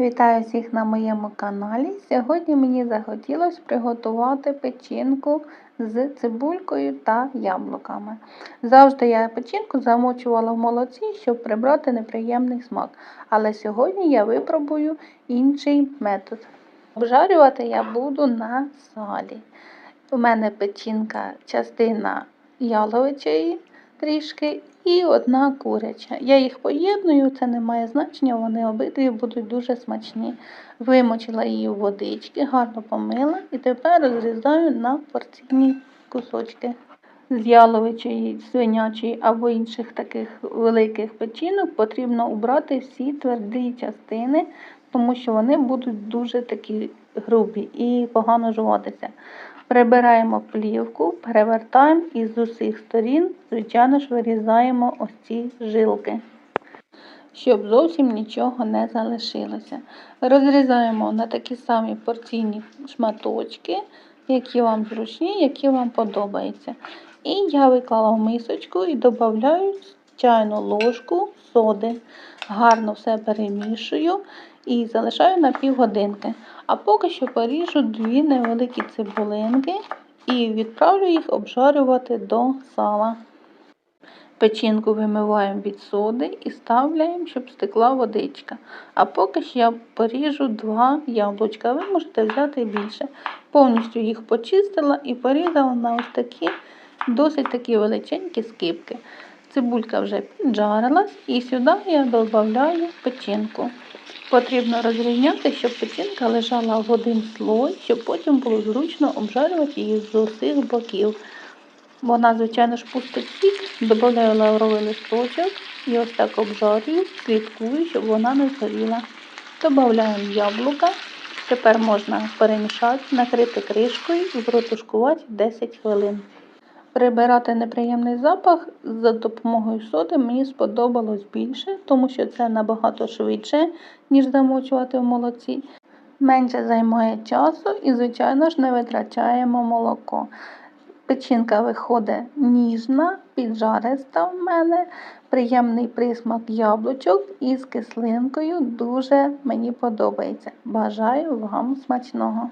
Вітаю всіх на моєму каналі. Сьогодні мені захотілося приготувати печінку з цибулькою та яблуками. Завжди я печінку замочувала в молоці, щоб прибрати неприємний смак. Але сьогодні я випробую інший метод. Обжарювати я буду на салі. У мене печінка частина яловичої трішки і одна куряча. Я їх поєдную, це не має значення, вони обидві будуть дуже смачні. Вимочила її в водички, гарно помила і тепер розрізаю на порційні кусочки. З яловичої, свинячої або інших таких великих печінок потрібно убрати всі тверді частини, тому що вони будуть дуже такі грубі і погано жуватися. Прибираємо плівку, перевертаємо і з усіх сторін, звичайно ж, вирізаємо ось ці жилки, щоб зовсім нічого не залишилося. Розрізаємо на такі самі порційні шматочки, які вам зручні, які вам подобаються. І я виклала в мисочку і додаю чайну ложку соди. Гарно все перемішую і залишаю на півгодинки. А поки що поріжу дві невеликі цибулинки і відправлю їх обжарювати до сала. Печінку вимиваємо від соди і ставляємо, щоб стекла водичка. А поки що я поріжу два яблучка. Ви можете взяти більше. Повністю їх почистила і порізала на ось такі досить такі величенькі скибки. Цибулька вже піджарилась і сюди я додаю печінку. Потрібно розрівняти, щоб печінка лежала в один слой, щоб потім було зручно обжарювати її з усіх боків. Вона, звичайно ж, пустить сік, додаю лавровий листочок і ось так обжарюю, слідкую, щоб вона не згоріла. Додаємо яблука. Тепер можна перемішати, накрити кришкою і протушкувати 10 хвилин. Прибирати неприємний запах за допомогою соди мені сподобалось більше, тому що це набагато швидше, ніж замочувати в молоці. Менше займає часу і, звичайно ж, не витрачаємо молоко. Печінка виходить ніжна, піджариста в мене, приємний присмак яблучок із кислинкою. Дуже мені подобається. Бажаю вам смачного!